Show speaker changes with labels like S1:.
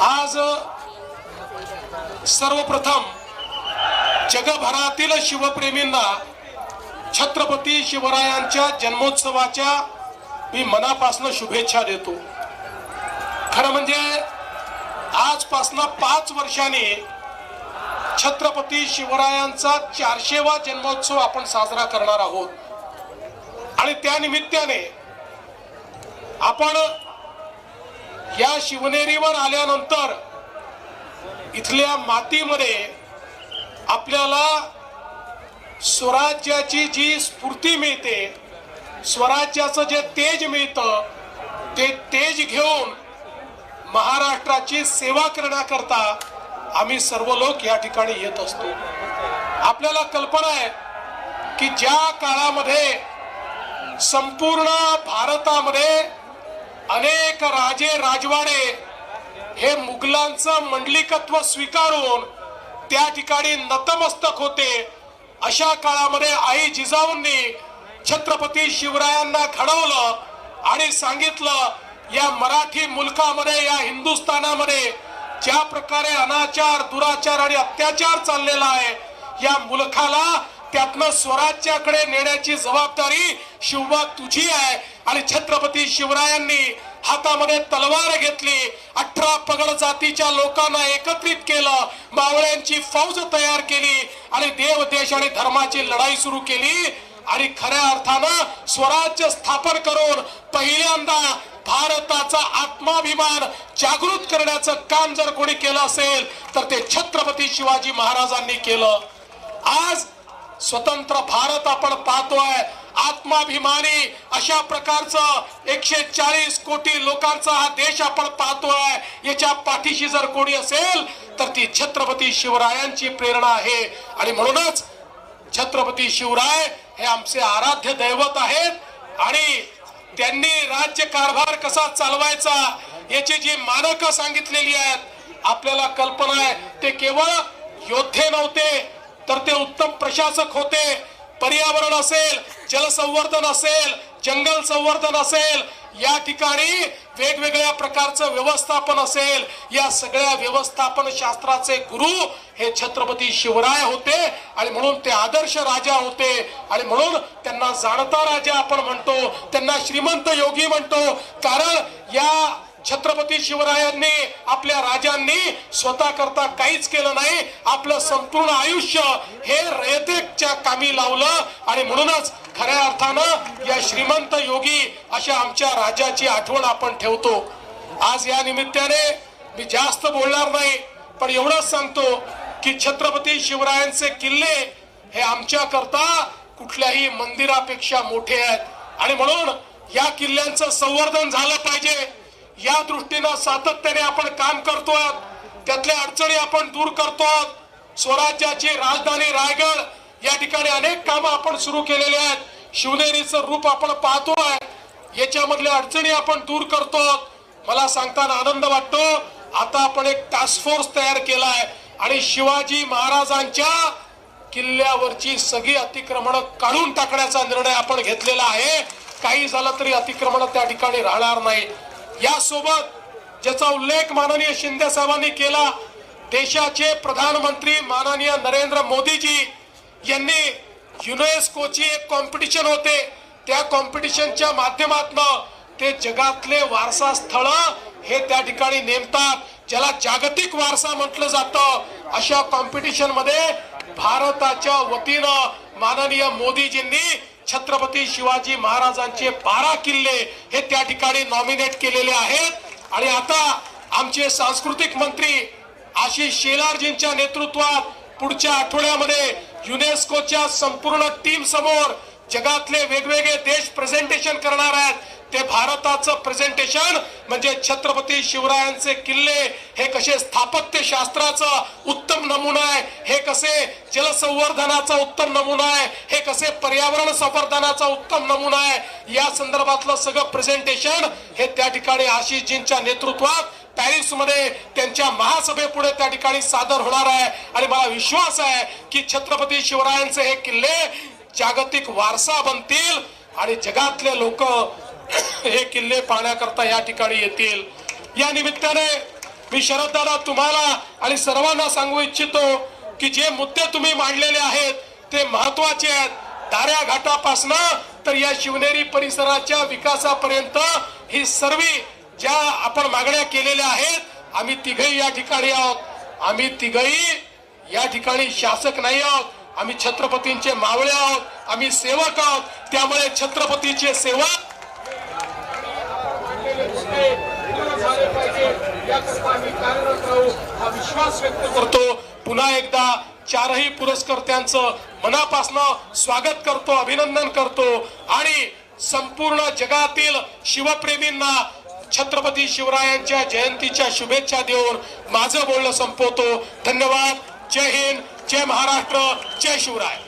S1: आज सर्वप्रथम जगभरातील शिवप्रेमींना छत्रपती शिवरायांच्या जन्मोत्सवाच्या मी मनापासून शुभेच्छा देतो. खरं म्हणजे आजपासनं पाच वर्षांनी छत्रपती शिवरायांचा चारशेवा जन्मोत्सव आपण साजरा करणार आहोत. आणि त्यानिमित्ताने आपण या शिवनेरीवर आल्यानंतर इथल्या मातीमध्ये आपल्याला स्वराज्याची जी स्फूर्ती मिळते स्वराज्याचं जे तेज मिळतं ते तेज घेऊन महाराष्ट्राची सेवा करण्याकरता आम्ही सर्व लोक या ठिकाणी येत असतो. आपल्याला कल्पना आहे की ज्या काळामध्ये संपूर्ण भारतामध्ये अनेक राजे राजवाडे हे मुघलांचं मंडलिकत्व स्वीकारून त्या ठिकाणी नतमस्तक होते. अशा काळामध्ये आई जिजाऊंनी छत्रपती शिवरायांना घडवलं आणि सांगितलं या मराठी मुलकामध्ये या हिंदुस्थानामध्ये ज्या प्रकारे अनाचार दुराचार आणि अत्याचार चाललेला आहे या मुलखाला त्यातनं स्वराज्याकडे नेण्याची जबाबदारी शिवबा तुझी आहे. आणि छत्रपती शिवरायांनी हातामध्ये तलवार घेतली. अठरा पगड जातीच्या लोकांना एकत्रित केलं. मावळ्यांची फौज तयार केली. आणि देव देश आणि धर्माची लढाई सुरू केली. आणि खऱ्या अर्थानं स्वराज्य स्थापन करून पहिल्यांदा भारताचा आत्माभिमान जागृत करण्याचं काम जर कोणी केलं असेल तर ते छत्रपती शिवाजी महाराजांनी केलं. आज स्वतंत्र भारत आपण पाहतोय. आत्माभिमानी अशा प्रकारचं एकशे चाळीस कोटी लोकांचा हा देश आपण पाहतोय. याच्या पाठीशी जर कोणी असेल तर ती छत्रपती शिवरायांची प्रेरणा आहे. आणि म्हणूनच छत्रपती शिवराय हे आमचे आराध्य दैवत आहेत. आणि त्यांनी राज्य कारभार कसा चालवायचा याची जी मानकं सांगितलेली आहेत आपल्याला कल्पना आहे ते केवळ योद्धे नव्हते तर ते उत्तम प्रशासक होते. पर्यावरण असेल जलसंवर्धन असेल जंगल संवर्धन असेल या ठिकाणी वेगवेगळ्या प्रकारचं व्यवस्थापन असेल. या सगळ्या व्यवस्थापन शास्त्राचे गुरु हे छत्रपती शिवराय होते आणि म्हणून ते आदर्श राजा होते. आणि म्हणून त्यांना जाणता राजा आपण म्हणतो त्यांना श्रीमंत योगी म्हणतो. कारण या छत्रपती शिवरायांनी आपल्या राजांनी स्वतः करता काहीच केलं नाही. आपलं संपूर्ण आयुष्य हे रयतेच्या कामी लावलं आणि म्हणूनच खऱ्या अर्थानं या श्रीमंत योगी अशा आमच्या राजाची आठवण आपण ठेवतो. आज या निमित्ताने मी जास्त बोलणार नाही पण एवढंच सांगतो की छत्रपती शिवरायांचे किल्ले हे आमच्या करता कुठल्याही मंदिरापेक्षा मोठे आहेत. आणि म्हणून या किल्ल्यांचं संवर्धन झालं पाहिजे. या दृष्टीनं सातत्याने आपण काम करतोय. त्यातल्या अडचणी आपण दूर करतो स्वराज्याची राजधानी रायगड या ठिकाणी अनेक कामं आपण सुरू केलेले आहेत. शिवनेरीचं रूप आपण पाहतोय. याच्यामधल्या अडचणी आपण दूर करतो मला सांगताना आनंद वाटतो. आता आपण एक टास्क फोर्स तयार केलाय. आणि शिवाजी महाराजांच्या किल्ल्यावरची सगळी अतिक्रमण काढून टाकण्याचा निर्णय आपण घेतलेला आहे. काही झालं तरी अतिक्रमण त्या ठिकाणी राहणार नाही. यासोबत ज्याचा उल्लेख माननीय शिंदे साहेबांनी केला देशाचे प्रधानमंत्री माननीय नरेंद्र मोदीजी यांनी युनेस्कोची एक कॉम्पिटिशन होते. त्या कॉम्पिटिशनच्या माध्यमातून ते जगातले वारसा स्थळ हे त्या ठिकाणी नेमतात ज्याला जागतिक वारसा म्हटलं जातं. अशा कॉम्पिटिशनमध्ये भारताच्या वतीनं माननीय मोदीजींनी छत्रपती शिवाजी महाराजांचे बारा किल्ले हे त्या ठिकाणी नॉमिनेट केलेले आहेत. आणि आता आमचे सांस्कृतिक मंत्री आशिष शेलारजींच्या नेतृत्वात पुढच्या आठवड्यामध्ये युनेस्कोच्या संपूर्ण टीम समोर जगातले वेगवेगळे देश प्रेझेंटेशन करणार आहेत. ते भारताचं प्रेझेंटेशन म्हणजे छत्रपती शिवरायांचे किल्ले हे कसे स्थापत्यशास्त्राचा उत्तम नमुना आहे हे कसे जलसंवर्धनाचा उत्तम नमुना आहे हे कसे पर्यावरण संवर्धनाचा उत्तम नमुना आहे या संदर्भातलं सगळं प्रेझेंटेशन हे त्या ठिकाणी आशिषजींच्या नेतृत्वात पॅरिसमध्ये त्यांच्या महासभेपुढे त्या ठिकाणी सादर होणार आहे. आणि मला विश्वास आहे की छत्रपती शिवरायांचे हे किल्ले जागतिक वारसा बनतील आणि जगातले लोक हे किल्ले पाहण्याकरता या ठिकाणी येतील. या निमित्ताने मी शरददादा तुम्हाला आणि सर्वांना सांगू इच्छितो की जे मुद्दे तुम्ही मांडलेले आहेत ते महत्त्वाचे आहेत. दाऱ्या घाटापासनं तर या शिवनेरी परिसराच्या विकासापर्यंत ही सर्व ज्या आपण मागण्या केलेल्या आहेत आम्ही तिघही या ठिकाणी आहोत. आम्ही तिघही या ठिकाणी शासक नाही आहोत. आम्ही छत्रपतींचे मावळे आहोत. आम्ही सेवक आहोत. त्यामुळे छत्रपतीचे सेवक हा विश्वास व्यक्त करतो. पुन्हा एकदा चारही पुरस्कर्त्यांचं मनापासनं स्वागत करतो अभिनंदन करतो. आणि संपूर्ण जगातील शिवप्रेमींना छत्रपती शिवरायांच्या जयंतीच्या शुभेच्छा देऊन माझं बोलणं संपवतो. धन्यवाद. जय हिंद. जय महाराष्ट्र. जय शिवराय.